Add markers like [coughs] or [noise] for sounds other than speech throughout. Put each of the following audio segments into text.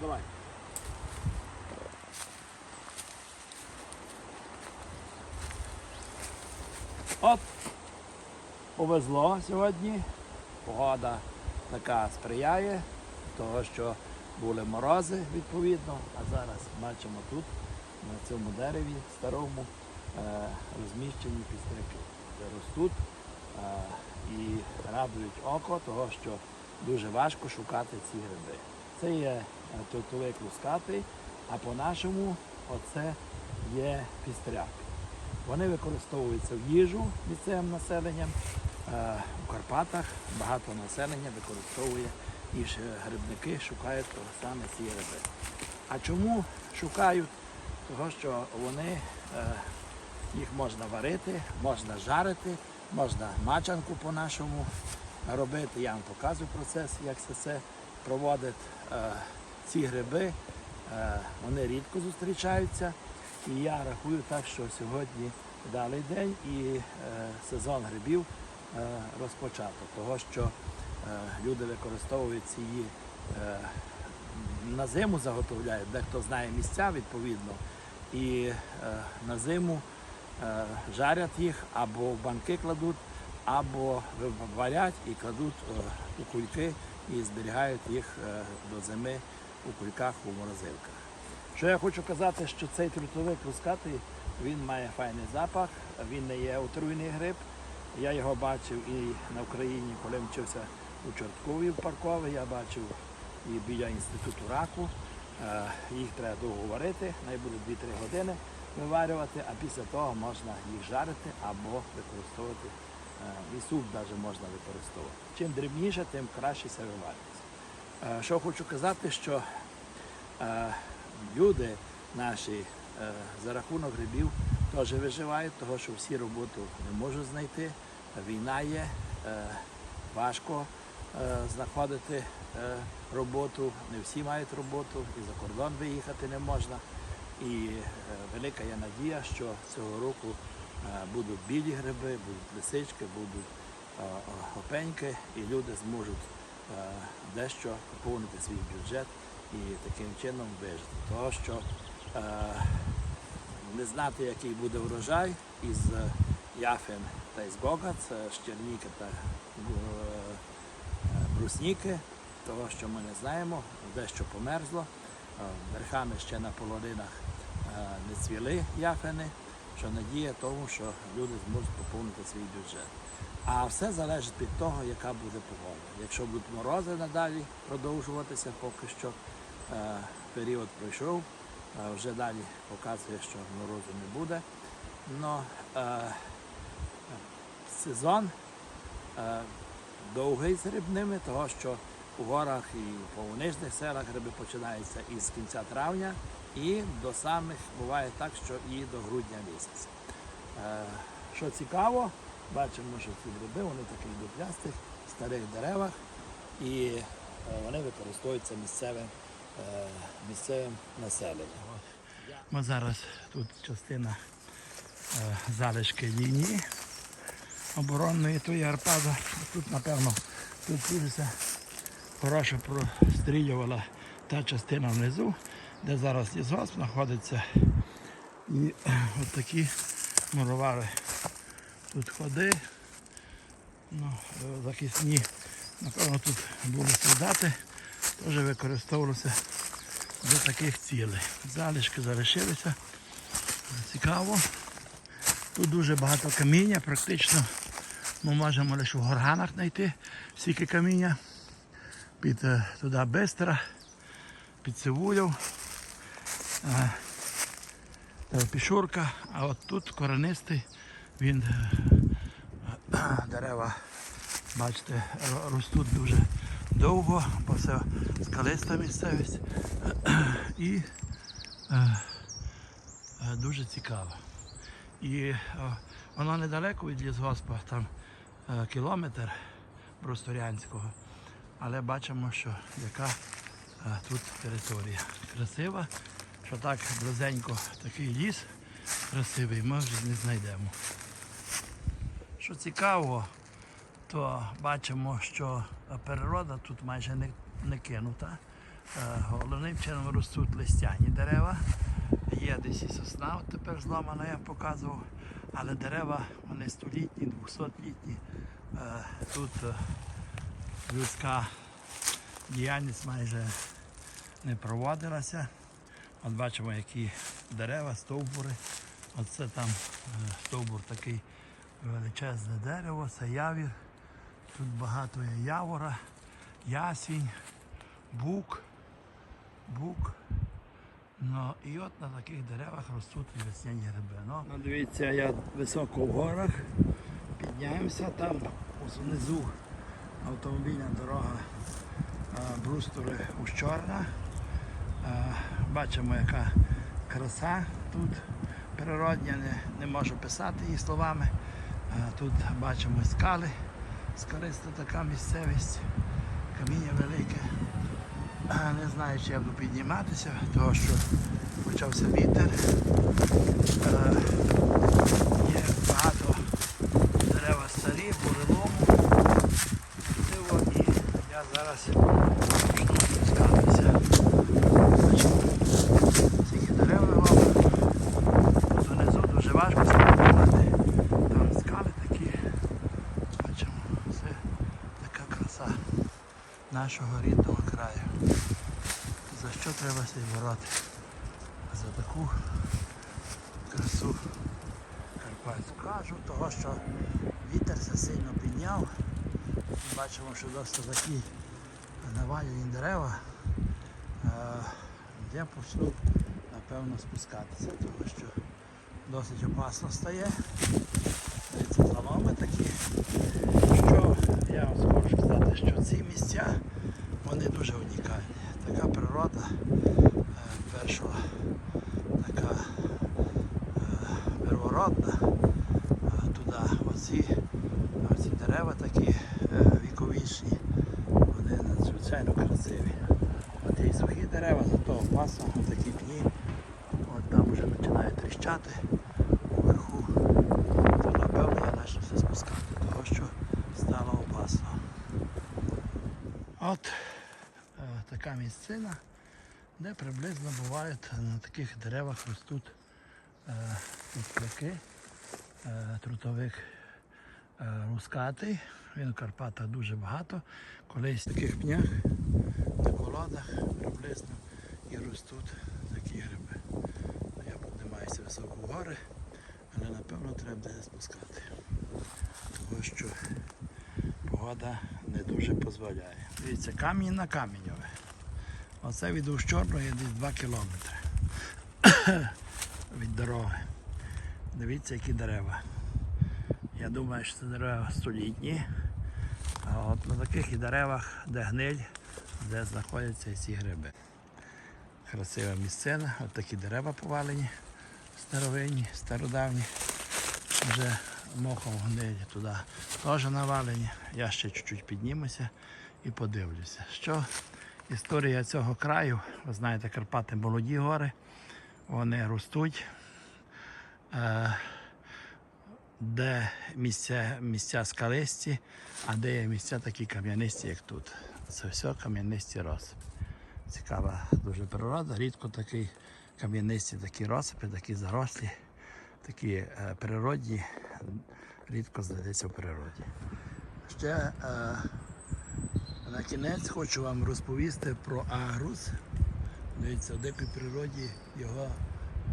Давай. От, повезло сьогодні. Погода така сприяє, того, що були морози відповідно, а зараз бачимо тут, на цьому дереві старому, е, розміщені пістряки. Ростуть е, і радують око, того, що дуже важко шукати ці гриби. Це є е, тортовик лускатий, а по-нашому оце є пістряк. Вони використовуються в їжу місцевим населенням. Е, У Карпатах багато населення використовує і ж грибники шукають того саме ці гриби. А чому шукають? Того, що вони, е, їх можна варити, можна жарити, можна мачанку по-нашому робити. Я вам показую процес, як це все проводить. Е, Ці гриби, е, вони рідко зустрічаються. І я рахую так, що сьогодні вдалий день і е, сезон грибів розпочато, того що люди використовують ці на зиму заготовляють, дехто знає місця відповідно, і е, на зиму е, жарять їх або в банки кладуть, або варять і кладуть е, у кульки і зберігають їх е, до зими у кульках у морозилках. Що я хочу казати, що цей трутовик лускатий, він має файний запах, він не є отруйний гриб. Я його бачив і на Україні, коли вчився у Чорткові в паркові, я бачив і біля інституту раку. Е, Їх треба довго варити, най буде 2-3 години виварювати, а після того можна їх жарити або використовувати. Е, І суп навіть можна використовувати. Чим дрібніше, тим краще виварюється. Е, Що хочу казати, що е, люди наші за рахунок грибів теж виживають, тому що всі роботу не можуть знайти. Війна є, важко знаходити роботу, не всі мають роботу, і за кордон виїхати не можна. І велика є надія, що цього року будуть білі гриби, будуть лисички, будуть е, е, опеньки, і люди зможуть е, дещо поповнити свій бюджет і таким чином вижити. Того, що е, не знати, який буде врожай із е, яфин та із гога, це щерніки та е, брусніки, того, що ми не знаємо, дещо померзло. Е, Верхами ще на полонинах е, не цвіли яфини, що надія тому, що люди зможуть поповнити свій бюджет. А все залежить від того, яка буде погода. Якщо будуть морози надалі продовжуватися, поки що е, період пройшов, е, вже далі показує, що морозу не буде. Но е, сезон е, довгий з грибними, того що у горах і по нижніх селах гриби починаються із кінця травня і до самих буває так, що і до грудня місяця. Е, Що цікаво, бачимо, що ці гриби вони такі дуплястих, старих деревах, і е, вони використовуються місцевим, е, місцевим населенням. Ми зараз тут частина залишки лінії оборонної тої Арпада. Тут, напевно, тут дуже хороше прострілювала та частина внизу, де зараз лісгосп знаходиться. І е, от такі мурували тут ходи. Ну, е, захисні, напевно, тут були солдати, теж використовувалися до таких цілей. Залишки залишилися. Цікаво. Тут дуже багато каміння, практично ми можемо лише в горганах знайти стільки каміння. Під е, туди Бестера, під Цивулів, е, Пішурка, а от тут коренистий, він е, [coughs] дерева, бачите, ростуть дуже довго, бо все скалиста місцевість. [coughs] І дуже цікаво. І воно недалеко від лісгоспа, там кілометр Брусторянського. Але бачимо, що яка е, тут територія красива, що так близенько такий ліс красивий ми вже не знайдемо. Що цікаво, то бачимо, що природа тут майже не, не кинута. Е, Головним чином ростуть листяні дерева. Є десь і сосна, от тепер зламана, я показував. Але дерева вони столітні, двохсотлітні. Е, Тут людська діяльність майже не проводилася. От бачимо, які дерева, стовбури. Оце там е, стовбур такий величезне дерево, це явір. Тут багато є явора, ясінь, бук, бук. Ну і от на таких деревах ростуть весняні гриби. Ну, дивіться, я високо в горах, підняємося там ось внизу автомобільна дорога а, Брустори Ущорна. Бачимо, яка краса тут природня, не, не можу писати її словами. Тут бачимо скали, скалиста така місцевість, каміння велике. Не знаю, чи я буду підніматися, тому що почався вітер. Е, Є багато дерева старі, бурелому. Диво, і я зараз почну спускатися. Бачимо, Скільки дерев виловили. Донизу дуже важко спускати. Там скали такі. Бачимо, це така краса нашого рідного краю. За що треба себе бороти? За таку красу Карпатську. Кажу, того, що вітер все сильно підняв. Бачимо, що досить такі навалені дерева. Е, Я почну напевно спускатися, тому що досить опасно стає. Це заломи такі. Що я вам можу сказати, що ці місця вони дуже унікальні. Така природа е, першого така е, первородна. Е, Туди оці, оці дерева такі віковічні, вони надзвичайно красиві. От є сухі дерева, зато опасно, такі пні. От там вже починає тріщати вверху. То напевно я почну все спускати, тому що стало опасно. От така місцина, де приблизно бувають на таких деревах ростуть е, трутовики, е, трутовик е, рускатий. Він у Карпатах дуже багато. Колись в таких пнях на колодах приблизно і ростуть такі гриби. Ну, Я піднімаюся високо в гори, але напевно треба буде спускати. Тому що погода не дуже дозволяє. Дивіться, камінь на каміньове. Оце від Ущорної десь 2 кілометри від дороги. Дивіться, які дерева. Я думаю, що це дерева столітні. А от на таких і деревах, де гниль, де знаходяться ці гриби. Красива місцина, от такі дерева повалені, старовинні, стародавні. Вже мохом гнилі туди теж навалені. Я ще чуть-чуть піднімуся і подивлюся. Що історія цього краю, ви знаєте, Карпати молоді гори, вони ростуть. Е, де місця, місця скалисті, а де є місця такі кам'янисті, як тут. Це все кам'янисті розсипи. Цікава дуже природа. Рідко такі кам'янисті такі розсипи, такі зарослі, такі е, природні, рідко знайдеться в природі. Ще е, на кінець хочу вам розповісти про агрус. Дивіться, в дикій природі його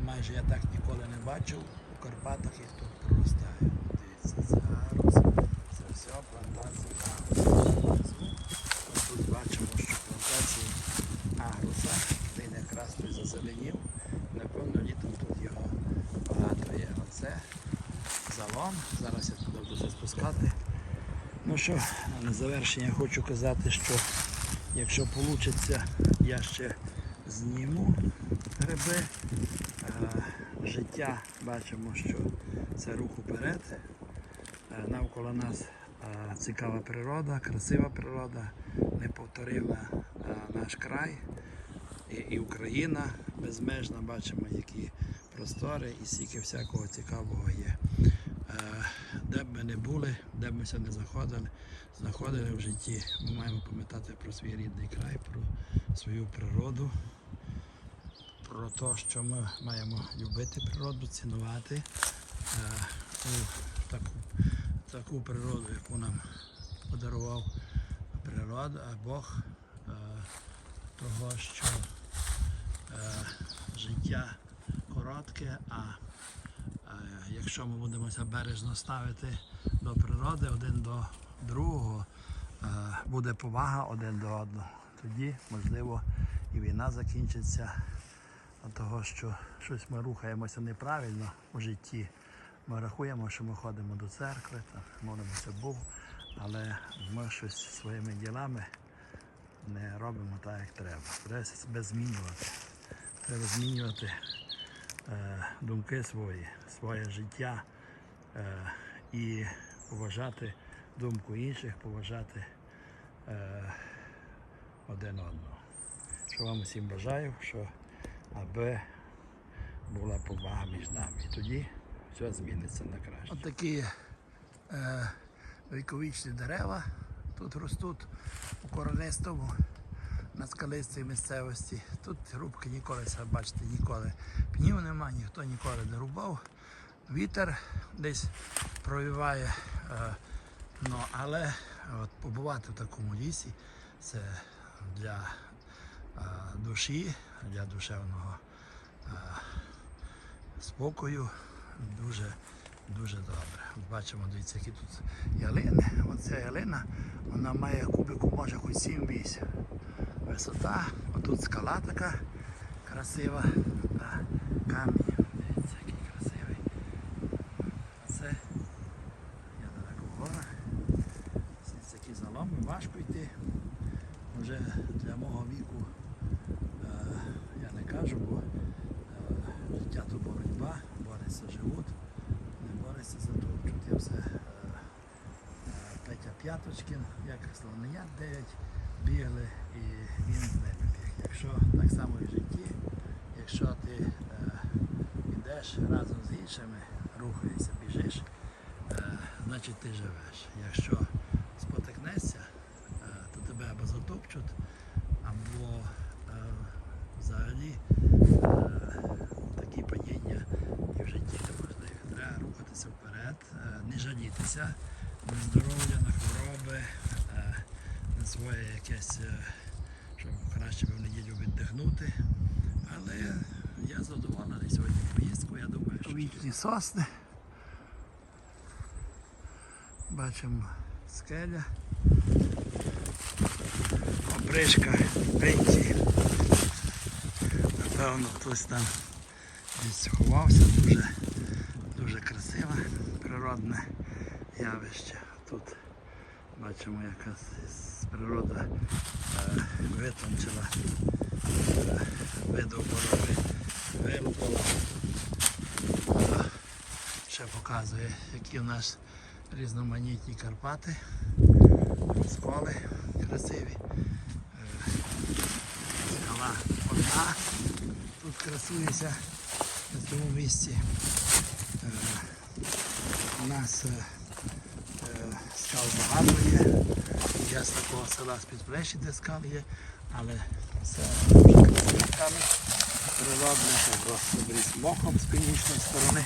майже я так ніколи не бачив. У Карпатах їх тут проростає. Дивіться, це агрус. Це все плантація агрусу. Ось Тут бачимо, що плантації агруса, він якраз тут зазеленів. Напевно, літом тут його багато є. Оце залом. Зараз я туди буду спускати. Ну що, на завершення хочу казати, що якщо вийде, я ще зніму гриби. Е, Життя бачимо, що це рух уперед. Е, Навколо нас е, цікава природа, красива природа, неповторива е, наш край і, Україна безмежна, бачимо, які простори і стільки всякого цікавого є. Е, Де б ми не були, де б ми не заходили, знаходили в житті, ми маємо пам'ятати про свій рідний край, про свою природу, про те, що ми маємо любити природу, цінувати е, ту, таку, таку природу, яку нам подарував природа, а Бог, е, того, що життя коротке, а якщо ми будемо бережно ставити до природи один до другого, е, буде повага один до одного. Тоді, можливо, і війна закінчиться від того, що щось ми рухаємося неправильно у житті. Ми рахуємо, що ми ходимо до церкви, так, молимося Богу, але ми щось своїми ділами не робимо так, як треба. Треба себе змінювати. Треба змінювати думки свої, своє життя е, і поважати думку інших, поважати е, один одного. Що вам усім бажаю, що аби була повага між нами. Тоді все зміниться на краще. От такі е, віковічні дерева тут ростуть у коронистому на скалистій місцевості. Тут рубки ніколи, бачите, ніколи пнів нема, ніхто ніколи не рубав. Вітер десь провіває. Е, ну, але от, побувати в такому лісі це для е, душі, для душевного е, спокою дуже дуже добре. Бачимо, дивіться, які тут ялини. Оця ялина, вона має кубику, може хоч 7-8 висота. Отут скала така красива. Та камінь. Дивіться, який красивий. Це я далеко. Ці такі заломи, важко йти. Вже для мого віку е, я не кажу, бо е, життя то боротьба, бореться живуть, не бореться за тут. Я все е, е, Петя П'яточкин, як слоненят 9 бігали і він ними. Якщо так само і в житті, якщо ти е, йдеш разом з іншими, рухаєшся, біжиш, е, значить ти живеш. Якщо спотикнешся, е, то тебе або затопчуть, або е, взагалі е, такі падіння і в житті неможливі. Треба рухатися вперед, е, не жалітися на здоров'я, на хвороби, е, своє якесь, е, краще би в неділю віддихнути. Але я задоволений сьогодні поїздку, я думаю, що вічні сосни. Бачимо скеля. Обрижка пенсії. Напевно, хтось там десь ховався. Дуже, дуже красиве природне явище. Тут бачимо, яка природа е, витончила, е, видобороли, вимкнула. Е, ще показує, які у нас різноманітні Карпати, сколи красиві. Е, Скала одна. Тут красується на цьому місці. У нас скал багато є. Я з такого села з-під плещі, де скал є, але це камінь природний, просто обріз мохом з північної сторони.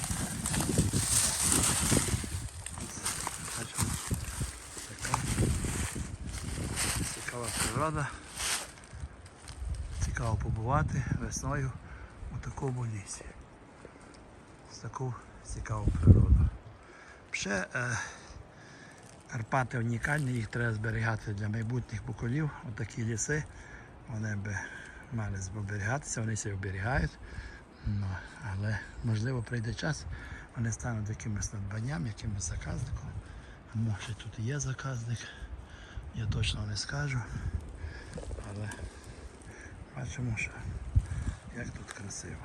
Цікава природа. Цікаво побувати весною у такому лісі. З таку цікаву природу. Ще е, Карпати унікальні, їх треба зберігати для майбутніх поколів. Отакі ліси, вони би мали зберігатися, вони себе оберігають. Ну, але можливо прийде час, вони стануть якимось надбанням, якимось заказником. А може тут і є заказник, я точно не скажу. Але бачимо, що як тут красиво.